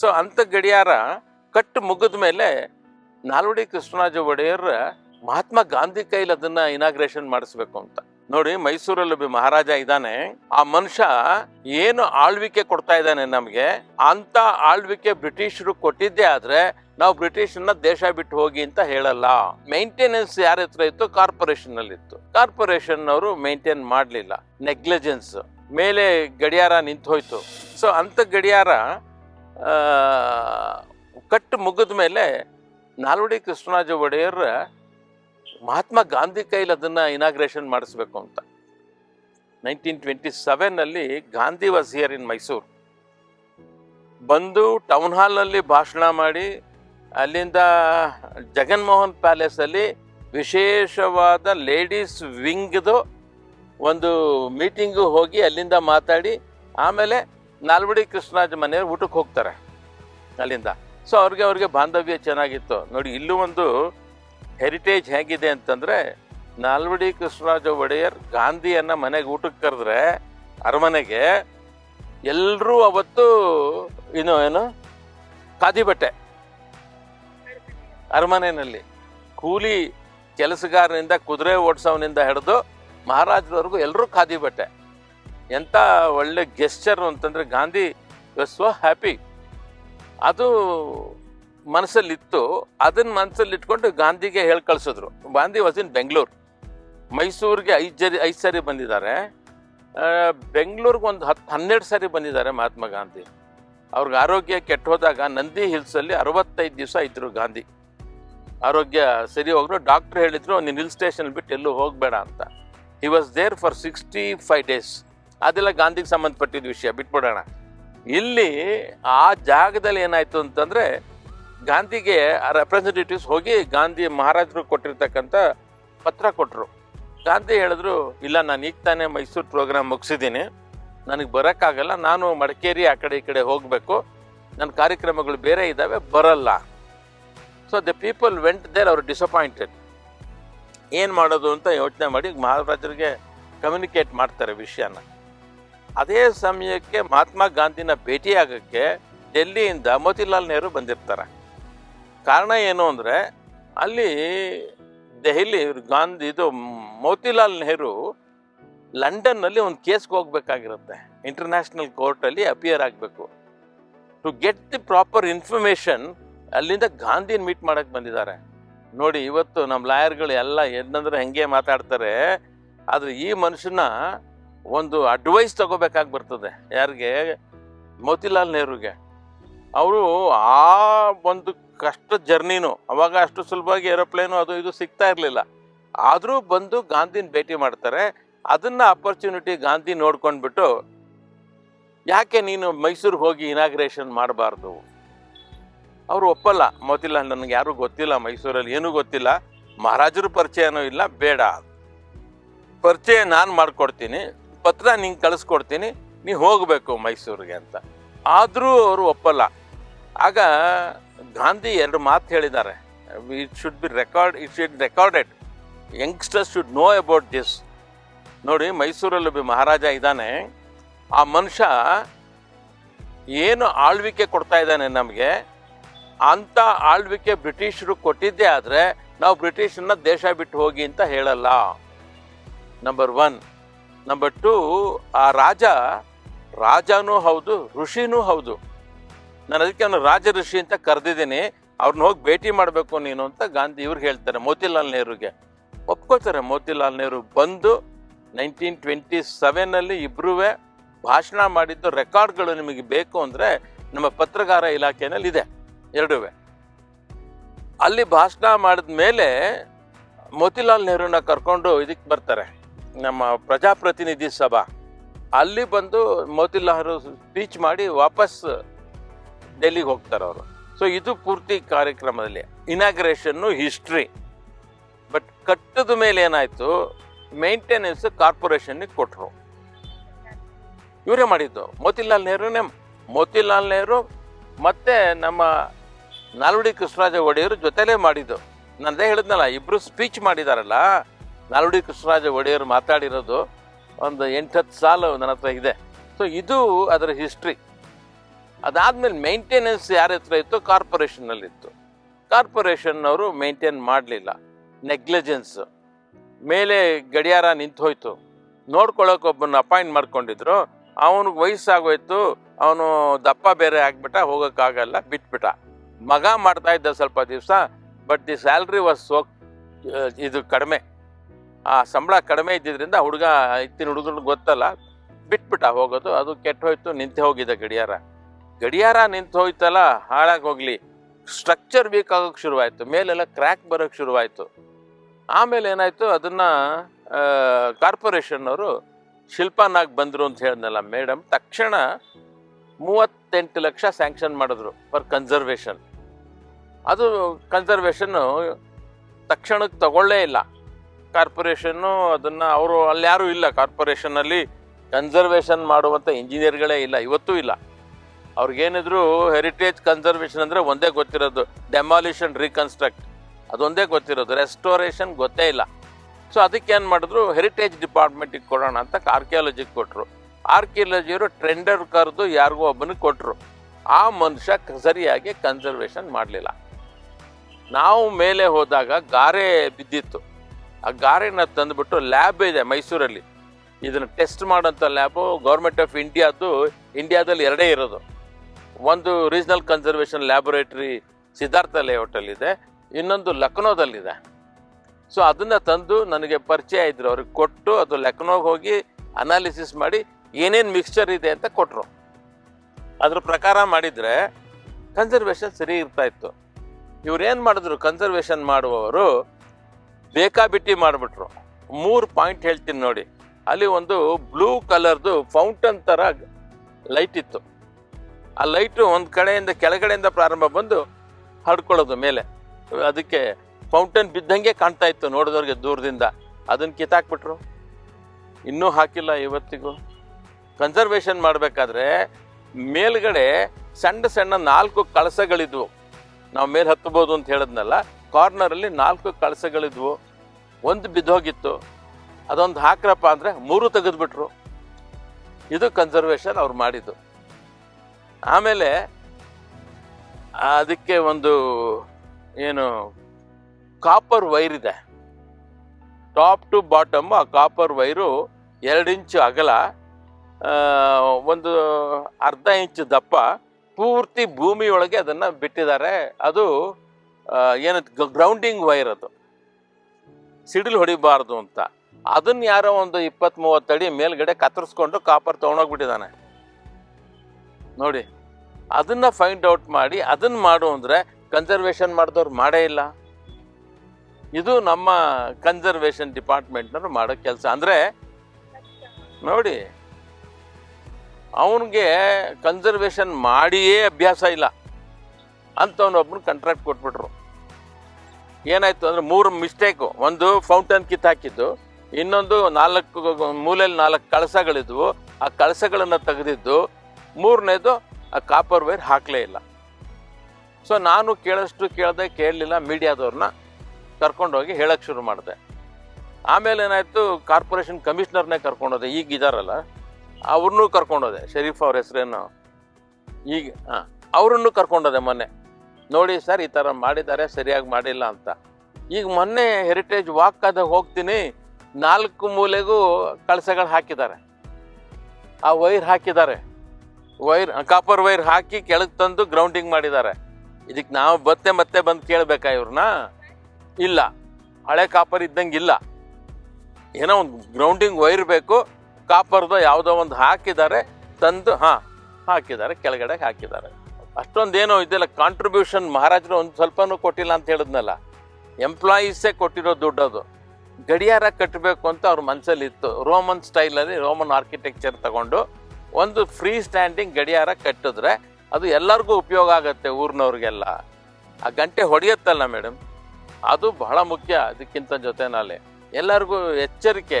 So ಅಂಥ ಗಡಿಯಾರ ಕಟ್ಟು ಮುಗಿದ ಮೇಲೆ ನಾಲ್ವಡಿ ಕೃಷ್ಣರಾಜ ಒಡೆಯರ್ ಮಹಾತ್ಮ ಗಾಂಧಿ ಕೈಲಿ ಅದನ್ನ ಇನಾಗ್ರೇಷನ್ ಮಾಡಿಸ್ಬೇಕು ಅಂತ. ನೋಡಿ, ಮೈಸೂರಲ್ಲಿ ಒಬ್ಬ ಮಹಾರಾಜ ಇದ್ದಾನೆ. ಆ ಮನುಷ್ಯ ಏನು ಆಳ್ವಿಕೆ ಕೊಡ್ತಾ ಇದ್ದಾನೆ ನಮಗೆ? ಅಂತ ಆಳ್ವಿಕೆ ಬ್ರಿಟಿಷರು ಕೊಟ್ಟಿದ್ದೇ ಆದ್ರೆ ನಾವು ಬ್ರಿಟಿಷನ್ನ ದೇಶ ಬಿಟ್ಟು ಹೋಗಿ ಅಂತ ಹೇಳಲ್ಲ. ಮೇಂಟೆನೆನ್ಸ್ ಯಾರ ಹತ್ರ ಇತ್ತು? ಕಾರ್ಪೊರೇಷನ್ ಅಲ್ಲಿ ಇತ್ತು. ಕಾರ್ಪೊರೇಷನ್ ಅವರು ಮೇಂಟೈನ್ ಮಾಡಲಿಲ್ಲ. ನೆಗ್ಲಿಜೆನ್ಸ್ ಮೇಲೆ ಗಡಿಯಾರ ನಿಂತು ಹೋಯ್ತು ಸೊ ಅಂತ ಗಡಿಯಾರ ಕಟ್ಟು ಮುಗಿದ ಮೇಲೆ ನಾಲ್ವಡಿ ಕೃಷ್ಣರಾಜ ಒಡೆಯರ್ ಮಹಾತ್ಮ ಗಾಂಧಿ ಕೈಲಿ ಅದನ್ನು ಇನಾಗ್ರೇಷನ್ ಮಾಡಿಸ್ಬೇಕು ಅಂತ. Nineteen twenty ಸೆವೆನಲ್ಲಿ Gandhi was here in Mysuru. ಬಂದು ಟೌನ್ ಹಾಲ್ನಲ್ಲಿ ಭಾಷಣ ಮಾಡಿ, ಅಲ್ಲಿಂದ ಜಗನ್ಮೋಹನ್ ಪ್ಯಾಲೇಸಲ್ಲಿ ವಿಶೇಷವಾದ ಲೇಡೀಸ್ ವಿಂಗ್ದು ಒಂದು ಮೀಟಿಂಗು ಹೋಗಿ ಅಲ್ಲಿಂದ ಮಾತಾಡಿ, ಆಮೇಲೆ ನಾಲ್ವಡಿ ಕೃಷ್ಣರಾಜ ಮನೆಯವ್ರು ಊಟಕ್ಕೆ ಹೋಗ್ತಾರೆ ಅಲ್ಲಿಂದ. ಸೊ ಅವ್ರಿಗೆ ಅವ್ರಿಗೆ ಬಾಂಧವ್ಯ ಚೆನ್ನಾಗಿತ್ತು. ನೋಡಿ, ಇಲ್ಲೂ ಒಂದು ಹೆರಿಟೇಜ್ ಹೇಗಿದೆ ಅಂತಂದರೆ ನಾಲ್ವಡಿ ಕೃಷ್ಣರಾಜ ಒಡೆಯರ್ ಗಾಂಧಿಯನ್ನು ಮನೆಗೆ ಊಟಕ್ಕೆ ಕರೆದ್ರೆ ಅರಮನೆಗೆ ಎಲ್ಲರೂ ಅವತ್ತು ಏನು ಏನು? ಖಾದಿ ಬಟ್ಟೆ. ಅರಮನೆಯಲ್ಲಿ. ಕೂಲಿ ಕೆಲಸಗಾರನಿಂದ ಕುದುರೆ ಓಡಿಸೋನಿಂದ ಹಿಡಿದು ಮಹಾರಾಜರವರೆಗೂ ಎಲ್ಲರೂ ಖಾದಿ ಬಟ್ಟೆ. ಎಂಥ ಒಳ್ಳೆ ಗೆಸ್ಚರ್ ಅಂತಂದ್ರೆ ಗಾಂಧಿ ಸೋ ಹ್ಯಾಪಿ ಅದು ಮನಸ್ಸಲ್ಲಿತ್ತು. ಅದನ್ನ ಮನಸ್ಸಲ್ಲಿ ಇಟ್ಕೊಂಡು ಗಾಂಧಿಗೆ ಹೇಳಿ ಕಳಿಸಿದ್ರು. ಗಾಂಧಿ ವಾಸ್ ಇನ್ ಬೆಂಗಳೂರು ಮೈಸೂರಿಗೆ ಐದು ಜರಿ, ಐದು ಸಾರಿ ಬಂದಿದ್ದಾರೆ. ಬೆಂಗಳೂರಿಗೆ ಒಂದು ಹತ್ತು ಹನ್ನೆರಡು ಸಾರಿ ಬಂದಿದ್ದಾರೆ ಮಹಾತ್ಮ ಗಾಂಧಿ. ಅವ್ರಿಗೆ ಆರೋಗ್ಯ ಕೆಟ್ಟ ಹೋದಾಗ ನಂದಿ ಹಿಲ್ಸಲ್ಲಿ ಅರವತ್ತೈದು ದಿವಸ ಇದ್ದರು ಗಾಂಧಿ. ಆರೋಗ್ಯ ಸರಿ ಹೋಗ್ರು ಡಾಕ್ಟ್ರ್ ಹೇಳಿದ್ರು, ನೀನು ಹಿಲ್ ಸ್ಟೇಷನ್ ಬಿಟ್ಟು ಎಲ್ಲೂ ಹೋಗಬೇಡ ಅಂತ. He was there for sixty five days ಅದೆಲ್ಲ ಗಾಂಧಿಗೆ ಸಂಬಂಧಪಟ್ಟಿದ್ದ ವಿಷಯ, ಬಿಟ್ಬಿಡೋಣ. ಇಲ್ಲಿ ಆ ಜಾಗದಲ್ಲಿ ಏನಾಯಿತು ಅಂತಂದರೆ ಗಾಂಧಿಗೆ ರೆಪ್ರೆಸೆಂಟೇಟಿವ್ಸ್ ಹೋಗಿ ಗಾಂಧಿ ಮಹಾರಾಜರು ಕೊಟ್ಟಿರ್ತಕ್ಕಂಥ ಪತ್ರ ಕೊಟ್ಟರು ಗಾಂಧಿ ಹೇಳಿದ್ರು, ಇಲ್ಲ, ನಾನು ಈಗ ತಾನೇ ಮೈಸೂರು ಪ್ರೋಗ್ರಾಮ್ ಮುಗಿಸಿದ್ದೀನಿ. ನನಗೆ ಬರೋಕ್ಕಾಗಲ್ಲ, ನಾನು ಮಡಿಕೇರಿ ಆ ಕಡೆ ಈ ಕಡೆ ಹೋಗಬೇಕು. ನನ್ನ ಕಾರ್ಯಕ್ರಮಗಳು ಬೇರೆ ಇದ್ದಾವೆ ಬರಲ್ಲ. So the people went there ಅವ್ರು ಡಿಸಪಾಯಿಂಟೆಡ್ ಏನು ಮಾಡೋದು ಅಂತ ಯೋಚನೆ ಮಾಡಿ ಮಹಾರಾಜರಿಗೆ ಕಮ್ಯುನಿಕೇಟ್ ಮಾಡ್ತಾರೆ ವಿಷಯನ. ಅದೇ ಸಮಯಕ್ಕೆ ಮಹಾತ್ಮ ಗಾಂಧಿನ ಭೇಟಿಯಾಗಕ್ಕೆ ಡೆಲ್ಲಿಯಿಂದ ಮೋತಿಲಾಲ್ ನೆಹರು ಬಂದಿರ್ತಾರೆ. ಕಾರಣ ಏನು ಅಂದರೆ, ಅಲ್ಲಿ ದೆಹಲಿ ಗಾಂಧಿ, ಇದು ಮೋತಿಲಾಲ್ ನೆಹರು ಲಂಡನ್ನಲ್ಲಿ ಒಂದು ಕೇಸ್ಗೆ ಹೋಗ್ಬೇಕಾಗಿರುತ್ತೆ. ಇಂಟರ್ನ್ಯಾಷನಲ್ ಕೋರ್ಟಲ್ಲಿ ಅಪಿಯರ್ ಆಗಬೇಕು. To get the proper information ಅಲ್ಲಿಂದ ಗಾಂಧಿನ ಮೀಟ್ ಮಾಡೋಕ್ಕೆ ಬಂದಿದ್ದಾರೆ. ನೋಡಿ, ಇವತ್ತು ನಮ್ಮ ಲಾಯರ್ಗಳು ಎಲ್ಲ ಏನಂದ್ರೆ ಹೆಂಗೆ ಮಾತಾಡ್ತಾರೆ. ಆದರೆ ಈ ಮನುಷ್ಯನ ಒಂದು ಅಡ್ವೈಸ್ ತಗೋಬೇಕಾಗಿ ಬರ್ತದೆ ಯಾರಿಗೆ? ಮೋತಿಲಾಲ್ ನೆಹರುಗೆ. ಅವರು ಆ ಒಂದು ಕಷ್ಟ ಜರ್ನಿನೂ, ಅವಾಗ ಅಷ್ಟು ಸುಲಭವಾಗಿ ಏರೋಪ್ಲೇನು ಅದು ಇದು ಸಿಗ್ತಾ ಇರಲಿಲ್ಲ. ಆದರೂ ಬಂದು ಗಾಂಧಿನ ಭೇಟಿ ಮಾಡ್ತಾರೆ. ಅದನ್ನು ಅಪರ್ಚುನಿಟಿ ಗಾಂಧಿ ನೋಡ್ಕೊಂಡ್ಬಿಟ್ಟು, ಯಾಕೆ ನೀನು ಮೈಸೂರಿಗೆ ಹೋಗಿ ಇನಾಗ್ರೇಷನ್ ಮಾಡಬಾರ್ದು? ಅವರು ಒಪ್ಪಲ್ಲ. ಮೋತಿಲಾಲ್ ನನಗೆ ಯಾರೂ ಗೊತ್ತಿಲ್ಲ ಮೈಸೂರಲ್ಲಿ. ಏನೂ ಗೊತ್ತಿಲ್ಲ. ಮಹಾರಾಜರ ಪರಿಚಯನೂ ಇಲ್ಲ. ಬೇಡ. ಪರಿಚಯ ನಾನು ಮಾಡ್ಕೊಡ್ತೀನಿ. ಪತ್ರ ನಿಂಗೆ ಕಳಿಸ್ಕೊಡ್ತೀನಿ, ನೀ ಹೋಗಬೇಕು ಮೈಸೂರಿಗೆ ಅಂತ. ಆದರೂ ಅವರು ಒಪ್ಪಲ್ಲ. ಆಗ ಗಾಂಧಿ ಎರಡು ಮಾತು ಹೇಳಿದ್ದಾರೆ. It should be record it should recorded youngsters should know about this ನೋಡಿ, ಮೈಸೂರಲ್ಲಿ ಒಬ್ಬ ಮಹಾರಾಜ ಇದ್ದಾನೆ. ಆ ಮನುಷ್ಯ ಏನು ಆಳ್ವಿಕೆ ಕೊಡ್ತಾ ಇದ್ದಾನೆ ನಮಗೆ ಅಂಥ ಆಳ್ವಿಕೆ ಬ್ರಿಟಿಷರು ಕೊಟ್ಟಿದ್ದೇ ಆದರೆ ನಾವು ಬ್ರಿಟಿಷನ್ನ ದೇಶ ಬಿಟ್ಟು ಹೋಗಿ ಅಂತ ಹೇಳಲ್ಲ. ನಂಬರ್ ಒನ್ ನಂಬರ್ ಟೂ ಆ ರಾಜ, ರಾಜನೂ ಹೌದು, ಋಷಿನೂ ಹೌದು. ನಾನು ಅದಕ್ಕೆ ಅವನು ರಾಜ ಋಷಿ ಅಂತ ಕರೆದಿದ್ದೀನಿ. ಅವ್ರನ್ನ ಹೋಗಿ ಭೇಟಿ ಮಾಡಬೇಕು ನೀನು ಅಂತ ಗಾಂಧಿ ಇವ್ರು ಹೇಳ್ತಾರೆ ಮೋತಿಲಾಲ್ ನೆಹರುಗೆ. ಒಪ್ಕೋತಾರೆ ಮೋತಿಲಾಲ್ ನೆಹರು ಬಂದು ನೈನ್ಟೀನ್ ಟ್ವೆಂಟಿ ಸೆವೆನಲ್ಲಿ ಇಬ್ಬರೂ ಭಾಷಣ ಮಾಡಿದ್ದು ರೆಕಾರ್ಡ್ಗಳು ನಿಮಗೆ ಬೇಕು ಅಂದರೆ ನಮ್ಮ ಪತ್ರಗಾರ ಇಲಾಖೆನಲ್ಲಿ ಇದೆ ಎರಡೂ ಅಲ್ಲಿ ಭಾಷಣ ಮಾಡಿದ ಮೇಲೆ ಮೋತಿಲಾಲ್ ನೆಹರುನ ಕರ್ಕೊಂಡು ಇದಕ್ಕೆ ಬರ್ತಾರೆ. ನಮ್ಮ ಪ್ರಜಾಪ್ರತಿನಿಧಿ ಸಭಾ, ಅಲ್ಲಿ ಬಂದು ಮೋತಿಲಾಲ್ ಸ್ಪೀಚ್ ಮಾಡಿ ವಾಪಸ್ ಡೆಲ್ಲಿಗೆ ಹೋಗ್ತಾರೆ ಅವರು. ಸೊ ಇದು ಪೂರ್ತಿ ಕಾರ್ಯಕ್ರಮದಲ್ಲಿ ಇನಾಗ್ರೇಷನ್ನು ಹಿಸ್ಟ್ರಿ ಬಟ್ ಕಟ್ಟದ ಮೇಲೆ ಏನಾಯ್ತು ಮೇಂಟೆನೆನ್ಸ್ ಕಾರ್ಪೊರೇಷನ್ಗೆ ಕೊಟ್ಟರು ಇವರೇ ಮಾಡಿದ್ದು, ಮೋತಿಲಾಲ್ ನೆಹರುನೇ, ಮೋತಿಲಾಲ್ ನೆಹರು ಮತ್ತೆ ನಮ್ಮ ನಾಲ್ವಡಿ ಕೃಷ್ಣರಾಜ ಒಡೆಯರು ಜೊತೆಲೇ ಮಾಡಿದ್ದು. ನಂದೇ ಹೇಳಿದ್ನಲ್ಲ, ಇಬ್ರು ಸ್ಪೀಚ್ ಮಾಡಿದಾರಲ್ಲ ನಾಲ್ವಡಿ ಕೃಷ್ಣರಾಜ ಒಡೆಯರು ಮಾತಾಡಿರೋದು ಒಂದು ಎಂಟತ್ತು ಸಾಲ ನನ್ನ ಹತ್ರ ಇದೆ. ಸೊ ಇದು ಅದರ ಹಿಸ್ಟ್ರಿ ಅದಾದಮೇಲೆ ಮೇಂಟೆನೆನ್ಸ್ ಯಾರ ಹತ್ರ ಇತ್ತು? ಕಾರ್ಪೊರೇಷನ್ನಲ್ಲಿತ್ತು ಕಾರ್ಪೊರೇಷನ್ನವರು ಮೇಂಟೈನ್ ಮಾಡಲಿಲ್ಲ. ನೆಗ್ಲಿಜೆನ್ಸ್ ಮೇಲೆ ಗಡಿಯಾರ ನಿಂತು ಹೋಯ್ತು. ನೋಡ್ಕೊಳ್ಳೋಕೆ ಒಬ್ಬನ ಅಪಾಯಿಂಟ್ ಮಾಡ್ಕೊಂಡಿದ್ರು. ಅವನಿಗೆ ವಯಸ್ಸಾಗೋಯ್ತು. ಅವನು ದಪ್ಪ ಬೇರೆ ಆಗ್ಬಿಟ್ಟ ಹೋಗೋಕ್ಕಾಗಲ್ಲ ಬಿಟ್ಬಿಟ್ಟ. ಮಗ ಮಾಡ್ತಾ ಇದ್ದ ಸ್ವಲ್ಪ ದಿವಸ but the salary was so ಇದು ಕಡಿಮೆ. ಆ ಸಂಬಳ ಕಡಿಮೆ ಇದ್ದಿದ್ದರಿಂದ ಹುಡುಗ, ಇತ್ತಿನ ಹುಡುಗನ ಗೊತ್ತಲ್ಲ, ಬಿಟ್ಬಿಟ್ಟ ಹೋಗೋದು. ಅದು ಕೆಟ್ಟ ಹೋಯ್ತು, ನಿಂತೆ ಹೋಗಿದೆ ಗಡಿಯಾರ. ಗಡಿಯಾರ ನಿಂತು ಹೋಯ್ತಲ್ಲ, ಹಾಳಾಗಿ ಹೋಗ್ಲಿ. ಸ್ಟ್ರಕ್ಚರ್ ಆಗೋಕೆ ಶುರುವಾಯಿತು, ಮೇಲೆಲ್ಲ ಕ್ರ್ಯಾಕ್ ಬರೋಕ್ಕೆ ಶುರುವಾಯಿತು. ಆಮೇಲೆ ಏನಾಯಿತು, ಅದನ್ನು ಕಾರ್ಪೊರೇಷನ್ ಅವರು ಶಿಲ್ಪಾನಾಗ್ ಬಂದರು ಅಂತ ಹೇಳಿದ್ನಲ್ಲ ಮೇಡಮ್. ತಕ್ಷಣ ಮೂವತ್ತೆಂಟು ಲಕ್ಷ ಸ್ಯಾಂಕ್ಷನ್ ಮಾಡಿದ್ರು ಫಾರ್ ಕನ್ಸರ್ವೇಷನ್ ಅದು ಕನ್ಸರ್ವೇಷನ್ನು ತಕ್ಷಣಕ್ಕೆ ತಗೊಳ್ಳೇ ಇಲ್ಲ. ಕಾರ್ಪೊರೇಷನ್ನು ಅದನ್ನು ಅವರು ಅಲ್ಲಿ ಯಾರೂ ಇಲ್ಲ. ಕಾರ್ಪೊರೇಷನಲ್ಲಿ ಕನ್ಸರ್ವೇಷನ್ ಮಾಡುವಂಥ ಇಂಜಿನಿಯರ್ಗಳೇ ಇಲ್ಲ. ಇವತ್ತೂ ಇಲ್ಲ. ಅವ್ರಿಗೇನಿದ್ರು ಹೆರಿಟೇಜ್ ಕನ್ಸರ್ವೇಷನ್ ಅಂದರೆ ಒಂದೇ ಗೊತ್ತಿರೋದು. Demolition, reconstruct. ಅದೊಂದೇ ಗೊತ್ತಿರೋದು. ರೆಸ್ಟೋರೇಷನ್ ಗೊತ್ತೇ ಇಲ್ಲ. ಸೊ ಅದಕ್ಕೆ ಏನು ಮಾಡಿದ್ರು? ಹೆರಿಟೇಜ್ ಡಿಪಾರ್ಟ್ಮೆಂಟಿಗೆ ಕೊಡೋಣ ಅಂತ ಆರ್ಕಿಯಾಲಜಿಗೆ ಕೊಟ್ಟರು ಆರ್ಕಿಯಾಲಜಿಯವರು ಟ್ರೆಂಡರ್ ಕರೆದು ಯಾರಿಗೂ ಒಬ್ಬನಿಗೆ ಕೊಟ್ಟರು ಆ ಮನುಷ್ಯ ಸರಿಯಾಗಿ ಕನ್ಸರ್ವೇಷನ್ ಮಾಡಲಿಲ್ಲ. ನಾವು ಮೇಲೆ ಹೋದಾಗ ಗಾರೆ ಬಿದ್ದಿತ್ತು. ಆ ಗಾರೆನ ತಂದುಬಿಟ್ಟು ಲ್ಯಾಬ್ ಇದೆ ಮೈಸೂರಲ್ಲಿ. ಇದನ್ನು ಟೆಸ್ಟ್ ಮಾಡೋಂಥ ಲ್ಯಾಬು ಗೌರ್ಮೆಂಟ್ ಆಫ್ ಇಂಡಿಯಾದ್ದು, ಇಂಡಿಯಾದಲ್ಲಿ ಎರಡೇ ಇರೋದು. ಒಂದು ರೀಜನಲ್ ಕನ್ಸರ್ವೇಷನ್ ಲ್ಯಾಬೊರೇಟ್ರಿ ಸಿದ್ಧಾರ್ಥ ಲೇಔಟಲ್ಲಿದೆ, ಇನ್ನೊಂದು ಲಕ್ನೋದಲ್ಲಿದೆ. ಸೊ ಅದನ್ನು ತಂದು ನನಗೆ ಪರಿಚಯ ಇದ್ರು, ಅವ್ರಿಗೆ ಕೊಟ್ಟು ಅದು ಲಕ್ನೋಗೆ ಹೋಗಿ ಅನಾಲಿಸಿಸ್ ಮಾಡಿ ಏನೇನು ಮಿಕ್ಸ್ಚರ್ ಇದೆ ಅಂತ ಕೊಟ್ಟರು ಅದ್ರ ಪ್ರಕಾರ ಮಾಡಿದರೆ ಕನ್ಸರ್ವೇಷನ್ ಸರಿ ಇರ್ತಾ ಇತ್ತು. ಇವ್ರು ಏನು ಮಾಡಿದ್ರು, ಕನ್ಸರ್ವೇಷನ್ ಮಾಡುವವರು ಬೇಕಾಬಿಟ್ಟಿ ಮಾಡಿಬಿಟ್ರು. ಮೂರು ಪಾಯಿಂಟ್ ಹೇಳ್ತೀನಿ ನೋಡಿ. ಅಲ್ಲಿ ಒಂದು ಬ್ಲೂ ಕಲರ್ದು ಫೌಂಟನ್ ಥರ ಲೈಟ್ ಇತ್ತು. ಆ ಲೈಟು ಒಂದು ಕಡೆಯಿಂದ ಕೆಳಗಡೆಯಿಂದ ಪ್ರಾರಂಭ ಬಂದು ಹಡ್ಕೊಳ್ಳೋದು ಮೇಲೆ. ಅದಕ್ಕೆ ಫೌಂಟನ್ ಬಿದ್ದಂಗೆ ಕಾಣ್ತಾ ಇತ್ತು ನೋಡಿದವ್ರಿಗೆ ದೂರದಿಂದ. ಅದನ್ನು ಕಿತ್ತಾಕ್ಬಿಟ್ರು. ಇನ್ನೂ ಹಾಕಿಲ್ಲ ಇವತ್ತಿಗೂ. ಕನ್ಸರ್ವೇಷನ್ ಮಾಡಬೇಕಾದ್ರೆ ಮೇಲ್ಗಡೆ ಸಣ್ಣ ಸಣ್ಣ ನಾಲ್ಕು ಕಳಸಗಳಿದ್ವು. ನಾವು ಮೇಲೆ ಹತ್ತಬೋದು ಅಂತ ಹೇಳಿದ್ನಲ್ಲ ಕಾರ್ನರಲ್ಲಿ ನಾಲ್ಕು ಕಳಸಗಳಿದ್ವು. ಒಂದು ಬಿದ್ದೋಗಿತ್ತು. ಅದೊಂದು ಹಾಕ್ರಪ್ಪ ಅಂದರೆ ಮೂರು ತೆಗೆದುಬಿಟ್ರು. ಇದು ಕನ್ಸರ್ವೇಷನ್ ಅವ್ರು ಮಾಡಿದ್ದು. ಆಮೇಲೆ ಅದಕ್ಕೆ ಒಂದು ಏನು ಕಾಪರ್ ವೈರ್ ಇದೆ. ಟಾಪ್ ಟು ಬಾಟಮ್ ಆ ಕಾಪರ್ ವೈರು ಎರಡು ಇಂಚು ಅಗಲ ಒಂದು ಅರ್ಧ ಇಂಚು ದಪ್ಪ ಪೂರ್ತಿ ಭೂಮಿಯೊಳಗೆ ಅದನ್ನು ಬಿಟ್ಟಿದ್ದಾರೆ. ಅದು ಏನು ಗ್ರೌಂಡಿಂಗ್ ವೈರ್ ಅದು. ಸಿಡಿಲು ಹೊಡಿಬಾರ್ದು ಅಂತ. ಅದನ್ನ ಯಾರೋ ಒಂದು ಇಪ್ಪತ್ತ್ ಮೂವತ್ತು ಅಡಿ ಮೇಲ್ಗಡೆ ಕತ್ತರಿಸ್ಕೊಂಡು ಕಾಪರ್ ತೊಗೊಂಡೋಗ್ಬಿಟ್ಟಿದ್ದಾನೆ. ನೋಡಿ, ಅದನ್ನ ಫೈಂಡ್ ಔಟ್ ಮಾಡಿ ಅದನ್ನ ಮಾಡು ಅಂದರೆ ಕನ್ಸರ್ವೇಷನ್ ಮಾಡಿದವ್ರು ಮಾಡೇ ಇಲ್ಲ. ಇದು ನಮ್ಮ ಕನ್ಸರ್ವೇಷನ್ ಡಿಪಾರ್ಟ್ಮೆಂಟ್ನವ್ರು ಮಾಡೋ ಕೆಲಸ. ಅಂದ್ರೆ, ನೋಡಿ, ಅವನಿಗೆ ಕನ್ಸರ್ವೇಷನ್ ಮಾಡಿಯೇ ಅಭ್ಯಾಸ ಇಲ್ಲ. ಅಂತವನೊಬ್ಬನ ಕಾಂಟ್ರಾಕ್ಟ್ ಕೊಟ್ಬಿಟ್ರು. ಏನಾಯ್ತು ಅಂದ್ರೆ ಮೂರು ಮಿಸ್ಟೇಕು. ಒಂದು ಫೌಂಟನ್ ಕಿತ್ತಾಕಿದ್ದು ಇನ್ನೊಂದು ನಾಲ್ಕು ಮೂಲೆಯಲ್ಲಿ ನಾಲ್ಕು ಕಳಸಗಳಿದ್ವು. ಆ ಕಳಸಗಳನ್ನು ತೆಗೆದಿದ್ದು, ಮೂರನೇದು ಆ ಕಾಪರ್ ವೈರ್ ಹಾಕಲೇ ಇಲ್ಲ. ಸೊ ನಾನು ಕೇಳಷ್ಟು ಕೇಳದೆ ಕೇಳಲಿಲ್ಲ ಮೀಡಿಯಾದವ್ರನ್ನ ಕರ್ಕೊಂಡೋಗಿ ಹೇಳಕ್ಕೆ ಶುರು ಮಾಡಿದೆ. ಆಮೇಲೆ ಏನಾಯಿತು, ಕಾರ್ಪೊರೇಷನ್ ಕಮಿಷನರ್ನೇ ಕರ್ಕೊಂಡೋದೆ, ಈಗ ಇದಾರಲ್ಲ ಅವ್ರನ್ನೂ ಕರ್ಕೊಂಡೋದೆ, ಶರೀಫ್ ಅವ್ರ ಹೆಸರೇನು, ಈಗ, ಹಾಂ, ಅವರನ್ನು ಕರ್ಕೊಂಡೋದೆ ಮೊನ್ನೆ. ನೋಡಿ ಸರ್, ಈ ಥರ ಮಾಡಿದ್ದಾರೆ, ಸರಿಯಾಗಿ ಮಾಡಿಲ್ಲ ಅಂತ. ಈಗ ಮೊನ್ನೆ ಹೆರಿಟೇಜ್ ವಾಕ್ ಆದಾಗ ಹೋಗ್ತೀನಿ, ನಾಲ್ಕು ಮೂಲೆಗೂ ಕಳಸಗಳು ಹಾಕಿದ್ದಾರೆ. ಆ ವೈರ್ ಹಾಕಿದ್ದಾರೆ. ವೈರ್ ಕಾಪರ್ ವೈರ್ ಹಾಕಿ ಕೆಳಗೆ ತಂದು ಗ್ರೌಂಡಿಂಗ್ ಮಾಡಿದ್ದಾರೆ. ಇದಕ್ಕೆ ನಾವು ಮತ್ತೆ ಮತ್ತೆ ಬಂದು ಕೇಳಬೇಕಾ ಇವ್ರನ್ನ? ಇಲ್ಲ. ಹಳೆ ಕಾಪರ್ ಇದ್ದಂಗೆ ಇಲ್ಲ. ಏನೋ ಒಂದು ಗ್ರೌಂಡಿಂಗ್ ವೈರ್ ಬೇಕು ಕಾಪರ್ದು ಯಾವುದೋ ಒಂದು ಹಾಕಿದ್ದಾರೆ, ತಂದು, ಹಾಂ, ಹಾಕಿದ್ದಾರೆ, ಕೆಳಗಡೆ ಹಾಕಿದ್ದಾರೆ. ಅಷ್ಟೊಂದೇನೋ ಇದೆಲ್ಲ ಕಾಂಟ್ರಿಬ್ಯೂಷನ್ ಮಹಾರಾಜರು ಒಂದು ಸ್ವಲ್ಪನೂ ಕೊಟ್ಟಿಲ್ಲ ಅಂತ ಹೇಳಿದ್ನಲ್ಲ. ಎಂಪ್ಲಾಯೀಸೇ ಕೊಟ್ಟಿರೋ ದುಡ್ಡು ಅದು. ಗಡಿಯಾರ ಕಟ್ಟಬೇಕು ಅಂತ ಅವ್ರ ಮನಸ್ಸಲ್ಲಿತ್ತು ರೋಮನ್ ಸ್ಟೈಲಲ್ಲಿ ರೋಮನ್ ಆರ್ಕಿಟೆಕ್ಚರ್ ತಗೊಂಡು ಒಂದು ಫ್ರೀ ಸ್ಟ್ಯಾಂಡಿಂಗ್ ಗಡಿಯಾರ ಕಟ್ಟಿದ್ರೆ ಅದು ಎಲ್ಲರಿಗೂ ಉಪಯೋಗ ಆಗುತ್ತೆ ಊರಿನವ್ರಿಗೆಲ್ಲ. ಆ ಗಂಟೆ ಹೊಡೆಯುತ್ತಲ್ಲ ಮೇಡಮ್ ಅದು ಬಹಳ ಮುಖ್ಯ ಅದಕ್ಕಿಂತ ಜೊತೆನಲ್ಲಿ. ಎಲ್ಲರಿಗೂ ಎಚ್ಚರಿಕೆ.